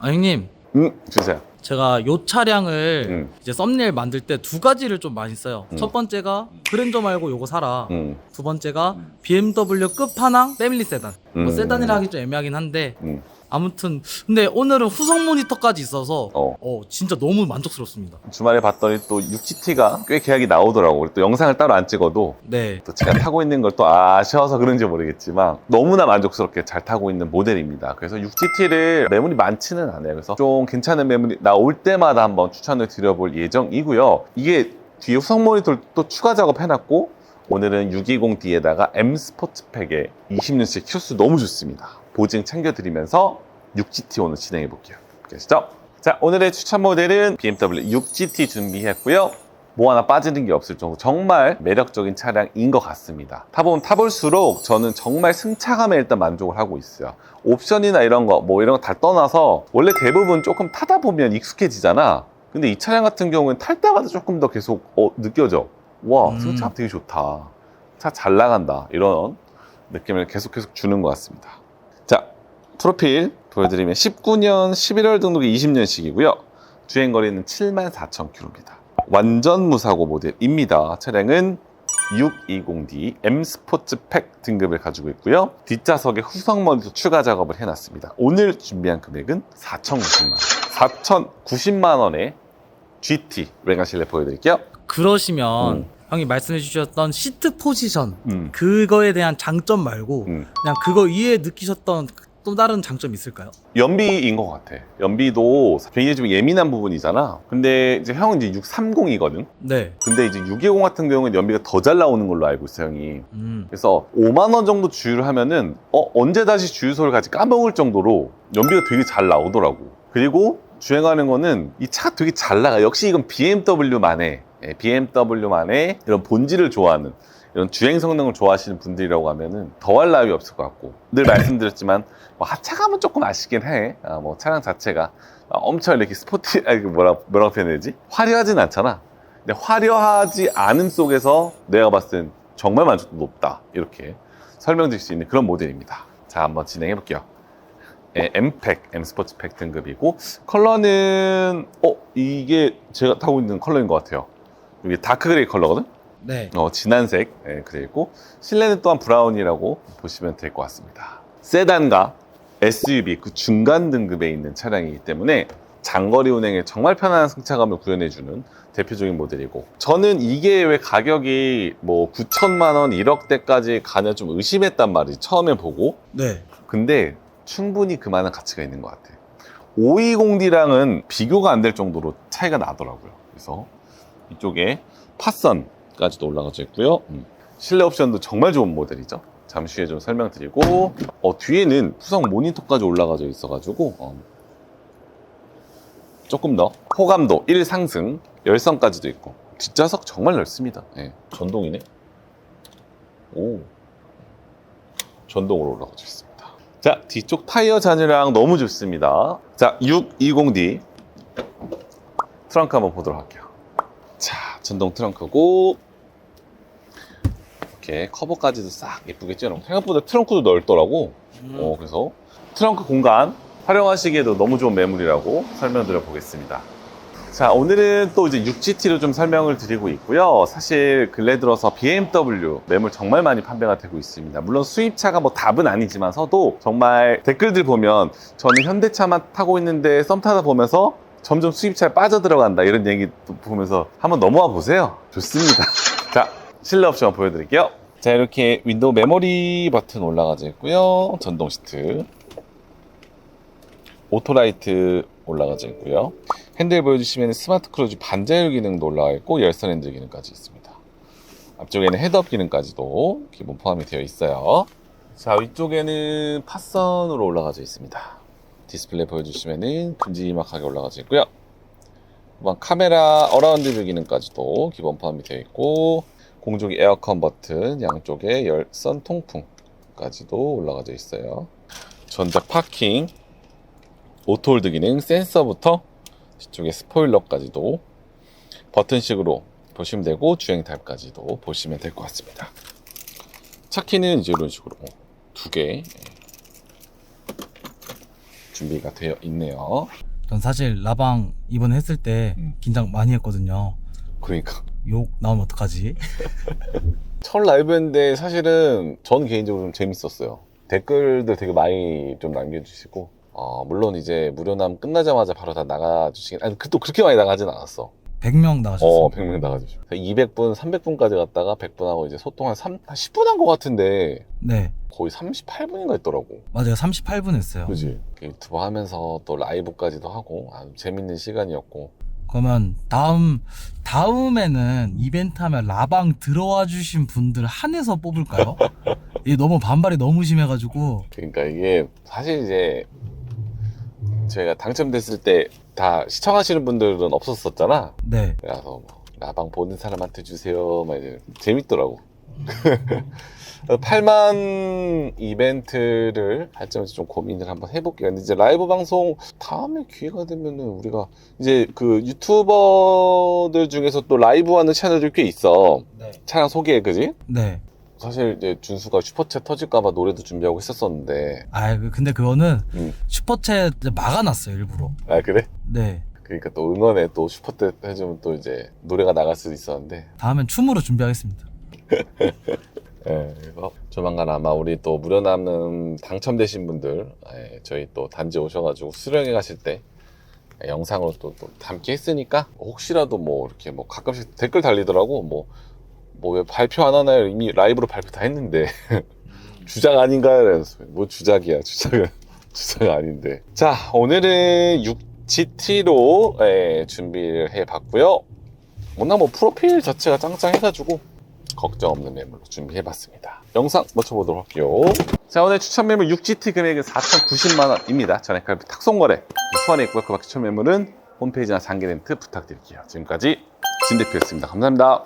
아 형님 음, 주세요. 제가 요 차량을 음. 이제 썸네일 만들 때 두 가지를 좀 많이 써요. 음. 첫 번째가 그랜저 말고 요거 사라. 음, 두 번째가 BMW 끝판왕 패밀리 세단. 뭐 음. 세단이라 하기 좀 애매하긴 한데 음. 아무튼 근데 오늘은 후속 모니터까지 있어서 어. 어 진짜 너무 만족스럽습니다. 주말에 봤더니 또 6GT가 꽤 계약이 나오더라고. 또 영상을 따로 안 찍어도 네. 또 제가 타고 있는 걸 또 아쉬워서 그런지 모르겠지만 너무나 만족스럽게 잘 타고 있는 모델입니다. 그래서 6GT를 매물이 많지는 않아요. 그래서 좀 괜찮은 매물이 나올 때마다 한번 추천을 드려볼 예정이고요. 이게 뒤에 후속 모니터를 또 추가 작업해놨고 오늘은 620D에다가 M 스포츠팩에 20년씩 큐스 너무 좋습니다. 보증 챙겨드리면서 6GT 오늘 진행해 볼게요. 계시죠? 자, 오늘의 추천 모델은 BMW 6GT 준비했고요. 뭐 하나 빠지는 게 없을 정도 정말 매력적인 차량인 것 같습니다. 타보면 타볼수록 저는 정말 승차감에 일단 만족을 하고 있어요. 옵션이나 이런 거, 뭐 이런 거 다 떠나서 원래 대부분 조금 타다 보면 익숙해지잖아. 근데 이 차량 같은 경우는 탈 때마다 조금 더 계속 어, 느껴져. 와, 음. 승차감 되게 좋다. 차 잘 나간다. 이런 느낌을 계속 계속 주는 것 같습니다. 자, 프로필 보여드리면 19년 11월 등록이 20년식이고요. 주행 거리는 7만 4천 킬로입니다. 완전 무사고 모델입니다. 차량은 620D M 스포츠 팩 등급을 가지고 있고요. 뒷좌석에 모니터 추가 작업을 해놨습니다. 오늘 준비한 금액은 4,090만 원. 4,090만 원에 GT 외관 실내 보여드릴게요. 그러시면 음. 형이 말씀해 주셨던 시트 포지션 음. 그거에 대한 장점 말고 음. 그냥 그거 이외에 느끼셨던 또 다른 장점 있을까요? 연비인 것 같아. 연비도 굉장히 좀 예민한 부분이잖아. 근데 이제 형은 이제 630이거든. 네. 근데 이제 620 같은 경우는 연비가 더 잘 나오는 걸로 알고 있어요, 형이. 음. 그래서 5만 원 정도 주유를 하면은 어 언제 다시 주유소를 가지 까먹을 정도로 연비가 되게 잘 나오더라고. 그리고 주행하는 거는 이 차 되게 잘 나가. 역시 이건 BMW만의 예, BMW만의 이런 본질을 좋아하는 이런 주행 성능을 좋아하시는 분들이라고 하면은 더할 나위 없을 것 같고 늘 말씀드렸지만 뭐 하차감은 조금 아쉽긴 해. 아, 뭐 차량 자체가 엄청 이렇게 스포티 그 뭐라 뭐라고 표현해야지 화려하진 않잖아. 근데 화려하지 않음 속에서 내가 봤을 땐 정말 만족도 높다. 이렇게 설명드릴 수 있는 그런 모델입니다. 자, 한번 진행해 볼게요. 예, M팩, M 스포츠 팩 등급이고 컬러는 어 이게 제가 타고 있는 컬러인 것 같아요. 이게 다크 그레이 컬러거든. 네. 어, 진한색 예, 그래 있고 실내는 또한 브라운이라고 보시면 될 것 같습니다. 세단과 SUV 그 중간 등급에 있는 차량이기 때문에 장거리 운행에 정말 편안한 승차감을 구현해주는 대표적인 모델이고 저는 이게 왜 가격이 뭐 9천만 원 1억대까지 가냐 좀 의심했단 말이지 처음에 보고 네. 근데 충분히 그만한 가치가 있는 것 같아요. 520D랑은 비교가 안 될 정도로 차이가 나더라고요. 그래서 이쪽에 파선 까지도 올라가져 있고요. 음. 실내 옵션도 정말 좋은 모델이죠. 잠시 후에 좀 설명드리고 어, 뒤에는 후성 모니터까지 올라가져 있어가지고 어, 조금 더 호감도 1 상승, 열선까지도 있고 뒷좌석 정말 넓습니다. 예, 전동이네. 오, 전동으로 올라가져 있습니다. 자, 뒤쪽 타이어 잔유량 너무 좋습니다. 자, 620D 트렁크 한번 보도록 할게요. 자, 전동 트렁크고 이렇게 커버까지도 싹 예쁘게 찌어놓고 생각보다 트렁크도 넓더라고. 음. 어, 그래서 트렁크 공간 활용하시기에도 너무 좋은 매물이라고 설명드려 보겠습니다. 자, 오늘은 또 이제 6GT로 좀 설명을 드리고 있고요. 사실 근래 들어서 BMW 매물 정말 많이 판매가 되고 있습니다. 물론 수입차가 뭐 답은 아니지만서도 정말 댓글들 보면 저는 현대차만 타고 있는데 썸 타다 보면서 점점 수입차에 빠져들어간다 이런 얘기 보면서 한번 넘어와 보세요. 좋습니다. 자, 실내 옵션 보여드릴게요. 자, 이렇게 윈도우 메모리 버튼 올라가져 있고요. 전동 시트. 오토라이트 올라가져 있고요. 핸들 보여주시면 스마트 크루즈 반자율 기능도 올라가 있고 열선 핸들 기능까지 있습니다. 앞쪽에는 헤드업 기능까지도 기본 포함이 되어 있어요. 자, 위쪽에는 팟선으로 올라가져 있습니다. 디스플레이 보여주시면은 큼지막하게 올라가져 있고요. 카메라 어라운드 뷰 기능까지도 기본 포함이 되어 있고 공조기 에어컨 버튼 양쪽에 열선 통풍까지도 올라가져 있어요. 전자 파킹 오토홀드 기능 센서부터 뒤쪽에 스포일러까지도 버튼식으로 보시면 되고 주행 타입까지도 보시면 될 것 같습니다. 차키는 이제 이런 식으로 두 개 준비가 되어 있네요. 전 사실 라방 이번에 했을 때 음. 긴장 많이 했거든요. 그러니까 욕 나오면 어떡하지? 첫 라이브인데 사실은 전 개인적으로 좀 재밌었어요. 댓글들 되게 많이 좀 남겨주시고 어, 물론 이제 무료남 끝나자마자 바로 다 나가주시긴 아니 그- 또 그렇게 많이 나가진 않았어. 100명 나가셨어요. 어, 100명 나가주시고 200분, 300분까지 갔다가 100분하고 이제 소통 한 3, 한 10분 한 것 같은데 네. 거의 38분인가 했더라고. 맞아요. 38분 했어요. 그지? 유튜브 하면서 또 라이브까지도 하고 아주 재밌는 시간이었고 그러면 다음 다음에는 이벤트 하면 라방 들어와 주신 분들 한해서 뽑을까요? 이게 너무 반발이 너무 심해가지고 그러니까 이게 사실 이제 저희가 당첨됐을 때 다 시청하시는 분들은 없었었잖아. 네 그래서 뭐 라방 보는 사람한테 주세요. 막 이제 재밌더라고. 8만 이벤트를 할지 좀 고민을 한번 해볼게요. 근데 이제 라이브 방송 다음에 기회가 되면은 우리가 이제 그 유튜버들 중에서 또 라이브 하는 채널들 꽤 있어. 네. 차량 소개, 그지? 네. 사실 이제 준수가 슈퍼챗 터질까봐 노래도 준비하고 했었었는데. 아 그- 근데 그거는 음. 슈퍼챗 막아놨어요 일부러. 아, 그래? 네. 그러니까 또 응원에 또 슈퍼챗 해주면 또 이제 노래가 나갈 수도 있었는데. 다음엔 춤으로 준비하겠습니다. 예, 그래서 조만간 아마 우리 또 무료 남는 당첨되신 분들 예, 저희 또 단지 오셔가지고 수령해 가실 때 예, 영상으로 또, 또 담게 했으니까 혹시라도 뭐 이렇게 뭐 가끔씩 댓글 달리더라고. 뭐 뭐 왜 발표 안 하나요? 이미 라이브로 발표 다 했는데. 주작 아닌가요? 그래서. 뭐 주작이야 주작은. 주작 아닌데. 자 오늘은 6GT로 예, 준비를 해봤고요. 워낙 뭐 프로필 자체가 짱짱해가지고 걱정 없는 매물로 준비해봤습니다. 영상 맞춰보도록 할게요. 자, 오늘 추천 매물 6GT 금액은 4,090만원입니다. 전액할부 탁송거래. 수원에 있고요. 그 밖에 추천 매물은 홈페이지나 상계 렌트 부탁드릴게요. 지금까지 진 대표였습니다. 감사합니다.